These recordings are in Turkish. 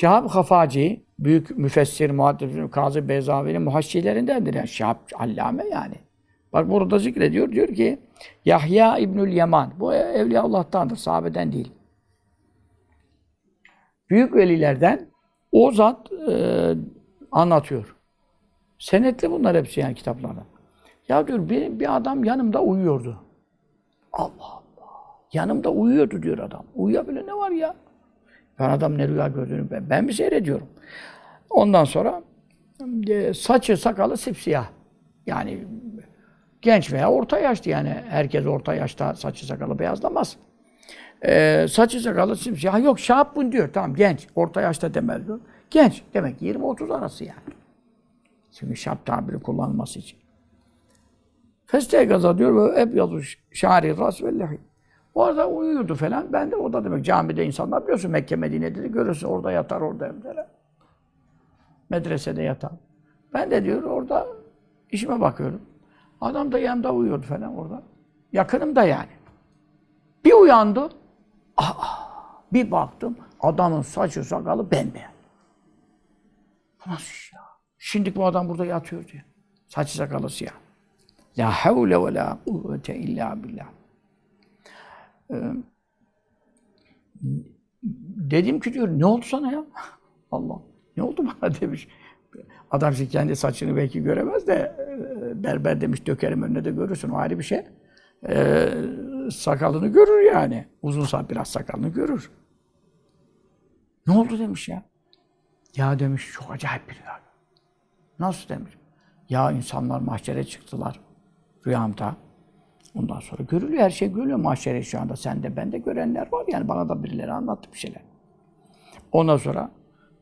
Şahab Hafaci, büyük müfessir, muhaddis, Kazı Beyzavi'nin muhaşşilerindendir. Yani Şahab allame yani. Bak burada zikrediyor, diyor ki Yahya İbnül Yaman, bu Evliya Allah'tandır, sahabeden değil. Büyük velilerden o zat e, anlatıyor. Senetli bunlar hepsi yani kitaplarda. Ya diyor benim bir adam yanımda uyuyordu. Allah Allah. Yanımda uyuyordu diyor adam. Uyuyabilir ne var ya? Ben adam ne rüya gördüğünü ben, ben mi seyrediyorum? Ondan sonra e, saçı sakalı sipsiyah. Yani genç veya orta yaşlı yani. Herkes orta yaşta saçı sakalı beyazlamaz. Ee, saçı sakalı simsiyah. Yok şahbun diyor. Tamam genç. Orta yaşta demel diyor. Genç. Demek 20-30 arası yani. Çünkü şap tabiri kullanılması için. Feste gaza diyor ve hep yazmış şari ras ve lehi. Orada uyuyordu falan. Ben de o da demek camide insanlar biliyorsun Mekke Medine'de de görürsün orada yatar orada evlere. Medresede yatar. Ben de diyor orada işime bakıyorum. Adam da yanımda uyuyordu falan orada. Yakınımda yani. Bir uyandı. Aa, bir baktım adamın saçı sakalı bembeyaz. Nasıl iş ya? Şimdi bu adam burada yatıyor diyor. Saçı sakalı siyah. La havle ve la kuvvete illa billah. Ee, dedim ki diyor ne oldu sana ya? Allah. Ne oldu bana demiş. Adam şimdi kendi saçını belki göremez de e, berber demiş dökerim önüne de görürsün o ayrı bir şey. Ee, sakalını görür yani. Uzunsa biraz sakalını görür. Ne oldu demiş ya. Ya demiş çok acayip bir rüya. Nasıl demiş. Ya insanlar mahşere çıktılar rüyamda. Ondan sonra görülüyor, her şey görülüyor mahşere şu anda. Sen de ben de görenler var yani bana da birileri anlattı bir şeyler. Ondan sonra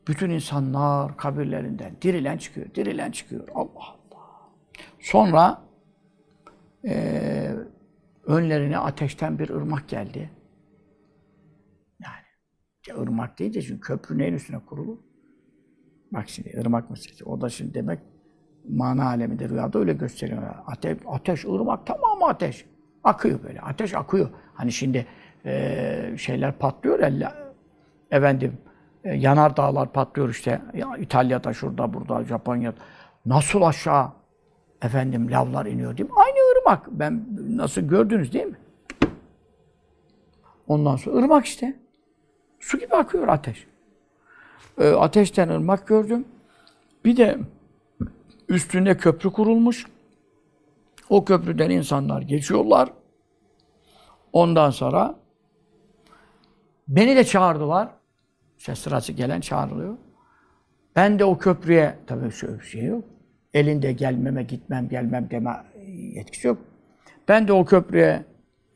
bütün insanlar kabirlerinden dirilen çıkıyor, dirilen çıkıyor. Allah Allah. Sonra eee önlerine ateşten bir ırmak geldi. Yani ya ırmak değil de çünkü köprü neyin üstüne kurulu? Bak şimdi ırmak meselesi. O da şimdi demek mana aleminde rüyada öyle gösteriyor. Ateş, ateş ırmak tamamı ateş. Akıyor böyle. Ateş akıyor. Hani şimdi e, şeyler patlıyor ya. Efendim e, yanar dağlar patlıyor işte. Ya, İtalya'da şurada burada Japonya'da. Nasıl aşağı efendim lavlar iniyor değil mi? Aynı ırmak. Ben nasıl gördünüz değil mi? Ondan sonra ırmak işte. Su gibi akıyor ateş. E, ateşten ırmak gördüm. Bir de üstünde köprü kurulmuş. O köprüden insanlar geçiyorlar. Ondan sonra beni de çağırdılar. İşte sırası gelen çağrılıyor. Ben de o köprüye, tabii şöyle bir şey yok. Elinde gelmeme, gitmem, gelmem deme yetkisi yok. Ben de o köprüye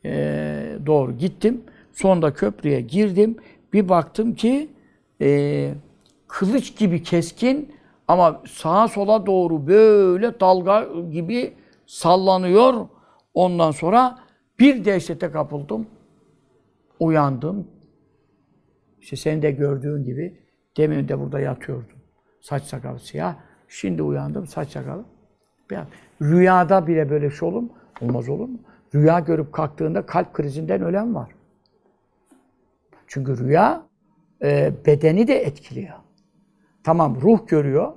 e, doğru gittim. Sonra köprüye girdim. Bir baktım ki e, kılıç gibi keskin ama sağa sola doğru böyle dalga gibi sallanıyor. Ondan sonra bir dehşete kapıldım. Uyandım. İşte senin de gördüğün gibi demin de burada yatıyordum. Saç sakal siyah. Şimdi uyandım saç sakalı beyaz. Rüyada bile böyle şey olur mu? Olmaz olur mu? Rüya görüp kalktığında kalp krizinden ölen var. Çünkü rüya e, bedeni de etkiliyor. Tamam ruh görüyor.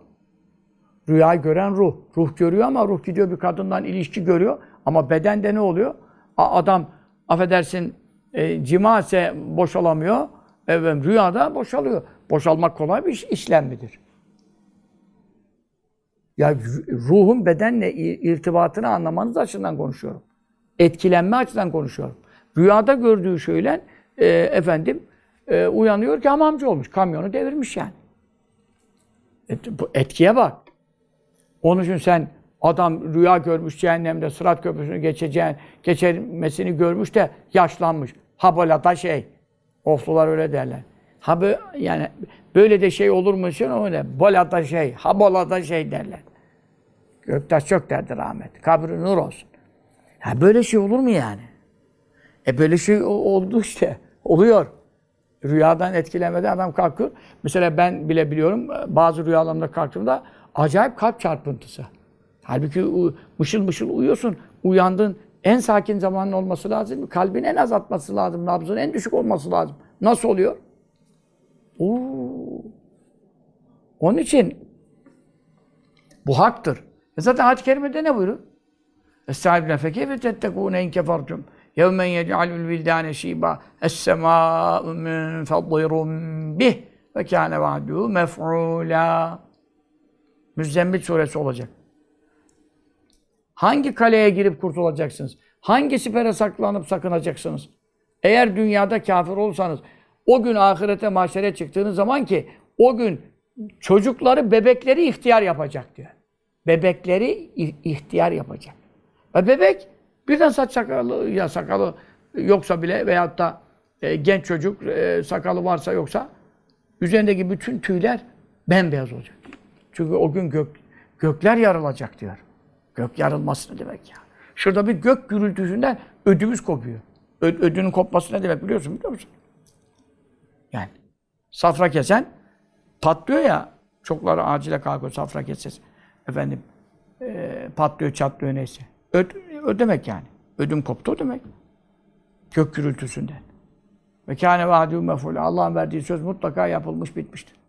Rüyayı gören ruh. Ruh görüyor ama ruh gidiyor bir kadından ilişki görüyor. Ama bedende ne oluyor? A- Adam affedersin e, cima ise boşalamıyor. Evet, rüyada boşalıyor. Boşalmak kolay bir iş, işlem midir? Ya ruhun bedenle irtibatını anlamanız açısından konuşuyorum. Etkilenme açısından konuşuyorum. Rüyada gördüğü şeyle e, efendim e, uyanıyor ki hamamcı olmuş. Kamyonu devirmiş yani. Et, bu etkiye bak. Onun için sen adam rüya görmüş cehennemde sırat köprüsünü geçeceğin, geçirmesini görmüş de yaşlanmış. Ha da şey. Oflular öyle derler. Ha yani böyle de şey olur mu için öyle. Bolada şey, ha bolada şey derler. Göktaş çok derdi rahmet. Kabri nur olsun. Ha böyle şey olur mu yani? E böyle şey oldu işte. Oluyor. Rüyadan etkilenmeden adam kalkıyor. Mesela ben bile biliyorum bazı rüyalarımda kalktığımda acayip kalp çarpıntısı. Halbuki mışıl mışıl uyuyorsun. Uyandın. En sakin zamanın olması lazım. Kalbin en az atması lazım. Nabzın en düşük olması lazım. Nasıl oluyor? Oo. Onun için bu haktır. E zaten hadis-i kerimede ne buyuruyor? Es-sahibine fekeyfe tettekûne in kefertum. Yevmen yec'alul vildâne şîbâ. Es-semâ'u munfaddirun bih. Ve kâne va'duhu mef'ûlâ. Müzzemmil suresi olacak. Hangi kaleye girip kurtulacaksınız? Hangi sipere saklanıp sakınacaksınız? Eğer dünyada kafir olursanız, o gün ahirete mahşere çıktığınız zaman ki o gün çocukları, bebekleri ihtiyar yapacak diyor. Bebekleri ihtiyar yapacak. Ve bebek birden saç sakalı ya sakalı yoksa bile veyahut da e, genç çocuk e, sakalı varsa yoksa üzerindeki bütün tüyler bembeyaz olacak. Çünkü o gün gök, gökler yarılacak diyor. Gök yarılması ne demek ya? Şurada bir gök gürültüsünden ödümüz kopuyor. Ö- ödünün kopması ne demek biliyorsun biliyor musun? Yani safra kesen patlıyor ya. Çokları acile kalkıyor safra kesesi. Efendim e, patlıyor çatlıyor neyse. Öd, o demek yani. Ödüm koptu o demek. Gök gürültüsünden. Ve kâne vâdû mefûlâ. Allah'ın verdiği söz mutlaka yapılmış bitmiştir.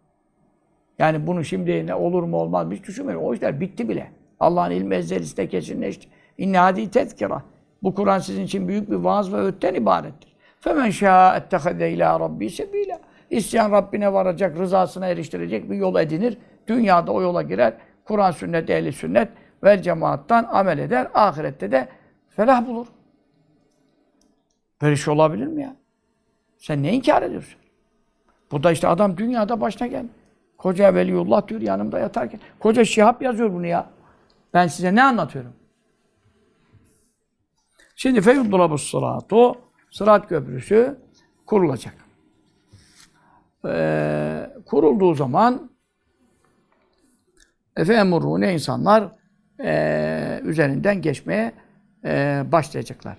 Yani bunu şimdi ne olur mu olmaz mı hiç düşünmeyin. O işler bitti bile. Allah'ın ilmi ezzelisinde kesinleşti. İnne hadi tezkira. Bu Kur'an sizin için büyük bir vaaz ve öğütten ibarettir. Femen şâ ettehede ilâ rabbi sebîlâ. İsteyen Rabbine varacak, rızasına eriştirecek bir yol edinir. Dünyada o yola girer. Kur'an, sünnet, ehli sünnet ve cemaattan amel eder. Ahirette de felah bulur. Böyle şey olabilir mi ya? Sen ne inkar ediyorsun? Bu da işte adam dünyada başına gel. Koca Veliullah diyor yanımda yatarken. Koca Şihab yazıyor bunu ya. Ben size ne anlatıyorum? Şimdi feyuddulabus sıratu sırat köprüsü kurulacak. Ee, kurulduğu zaman Efe ne insanlar ee, üzerinden geçmeye ee, başlayacaklar.